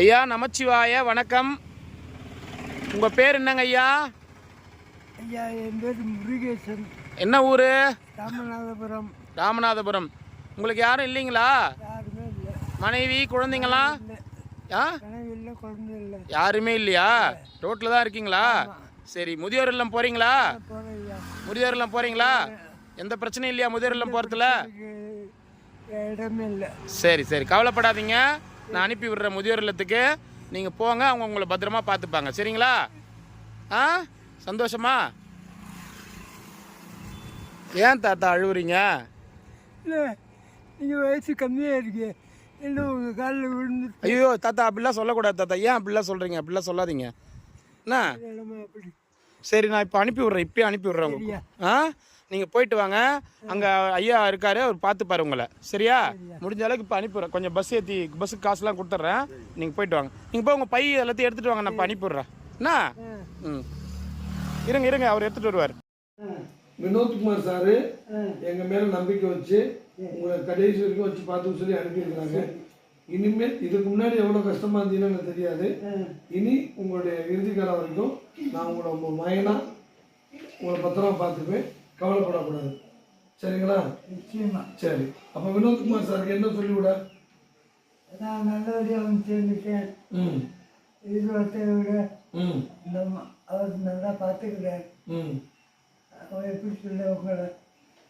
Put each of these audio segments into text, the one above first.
ஐயா நமச்சிவாய வணக்கம். உங்கள் பேர் என்னங்க ஐயா? ஐயா என் பேர் முருகேசன். என்ன ஊர்? ராமநாதபுரம். ராமநாதபுரம். உங்களுக்கு யாரும் இல்லைங்களா? மனைவி குழந்தைங்களா? ஆ? யாருமே இல்லையா? ரோட்டில் தான் இருக்கீங்களா? சரி முதியோர் இல்லம் போகிறீங்களா முதியோர் இல்லம் போகிறீங்களா எந்த பிரச்சனையும் இல்லையா முதியோர் இல்லம் போகிறதுல இதுக்கு இடமே இல்லை. சரி சரி கவலைப்படாதீங்க. நான் அனுப்பி விடுறேன் முதியோர் இல்லத்துக்கு நீங்கள் போங்க அவங்க உங்களை பத்திரமா பார்த்துப்பாங்க. சரிங்களா? ஆ? சந்தோஷமா? ஏன் தாத்தா அழுவுறீங்க? இல்லை நீங்கள் வயசு கம்மியாக இருக்கு. இன்னும் உங்கள் காலில் விழுந்து ஐயோ தாத்தா அப்படிலாம் சொல்லக்கூடாது தாத்தா. ஏன் அப்படிலாம் சொல்கிறீங்க அப்படிலாம் சொல்லாதீங்க. என்ன? சரி நான் இப்போ அனுப்பி விட்றேன். இப்பயே அனுப்பி விட்றேன் உங்களுக்கு. ஆ? நீங்கள் போயிட்டு வாங்க. அங்கே ஐயா இருக்காரு அவர் பார்த்துப்பாரு உங்களை. சரியா? முடிஞ்ச அளவுக்கு இப்போ அனுப்பிடுறேன் கொஞ்சம் பஸ் ஏற்றி பஸ்ஸுக்கு காசுலாம் கொடுத்துட்றேன். நீங்கள் போயிட்டு வாங்க. நீங்கள் போய் உங்கள் பை எல்லாத்தையும் எடுத்துகிட்டு வாங்க. நான் இப்போ அனுப்பிவிட்றேன் என்ன? ம். இருங்க இருங்க. அவர் எடுத்துகிட்டு வருவார். வினோத்குமார் சாரு எங்க மேல நம்பிக்கை வச்சு உங்களை கடைசி வரைக்கும் வச்சு பார்த்து சொல்லி அனுப்பியிருக்கிறாங்க. இனிமேல் இதுக்கு முன்னாடி எவ்வளவு கஷ்டமா இருந்தீங்கன்னு எனக்கு தெரியாது. இனி உங்களுடைய இறுதி காலம் வரைக்கும் நான் உங்களை உங்க மயனா உங்களை பத்திரமா பார்த்துப்பேன். கவலைப்படக்கூடாது. சரிங்களா? நிச்சயமா. சரி. அப்ப வினோத்குமார் சாருக்கு என்ன சொல்லிவிட? நான் நல்லபடியாக வந்து சேர்ந்துட்டேன். ம். எதிர்பார்த்ததை விட ம். அவர் நல்லா பார்த்துக்கிறார். ம். அவர் எப்படி சொல்ல உங்களை?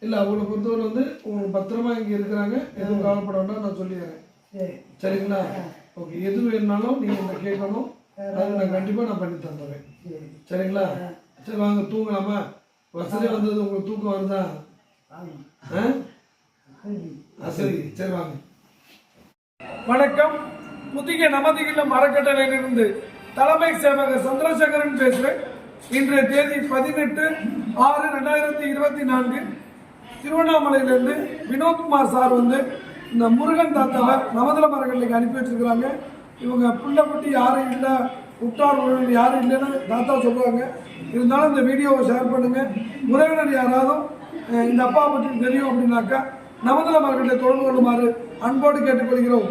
இல்லை அவங்கள பொறுத்தவரை வந்து உங்களுக்கு பத்திரமா இங்கே இருக்கிறாங்க. எதுவும் கவலைப்பட வேண்டாம் நான் சொல்லிடுறேன். சரிங்களா? ஓகே. எது வேணுனாலும் நீங்க என்ன கேட்கணும் அது நான் கண்டிப்பா நான் பண்ணி தந்துடுறேன். சரி. சரிங்களா? சரி வாங்க தூங்கலாமா? வசதி வந்தது உங்களுக்கு தூக்கம் வருதா? ஆ? சரி சரி வாங்க. வணக்கம். புதிய நமதிகில்லம் அறக்கட்டளையிலிருந்து தலைமை சேவகர் சந்திரசேகரன் பேசுகிறேன் இன்றைய தேதி பதினெட்டு ஆறு ரெண்டாயிரத்தி இருபத்தி நான்கு. திருவண்ணாமலையிலிருந்து வினோத்குமார் சார் வந்து இந்த முருகன் தாத்தாவை நவதள மரக்கட்டளைக்கு அனுப்பி வச்சிருக்கிறாங்க. இவங்க பிள்ளை குட்டி யாரும் இல்லை உற்றார் உறவினர் யாரும் இல்லைன்னு தாத்தா சொல்கிறாங்க இருந்தாலும் இந்த வீடியோவை ஷேர் பண்ணுங்கள் உறவினர் யாராவது இந்த அப்பா பற்றி தெரியும் அப்படின்னாக்கா நவதள மரக்கட்டளை தொடர்பு கொள்ளுமாறு அன்போடு கேட்டுக்கொள்கிறோம்.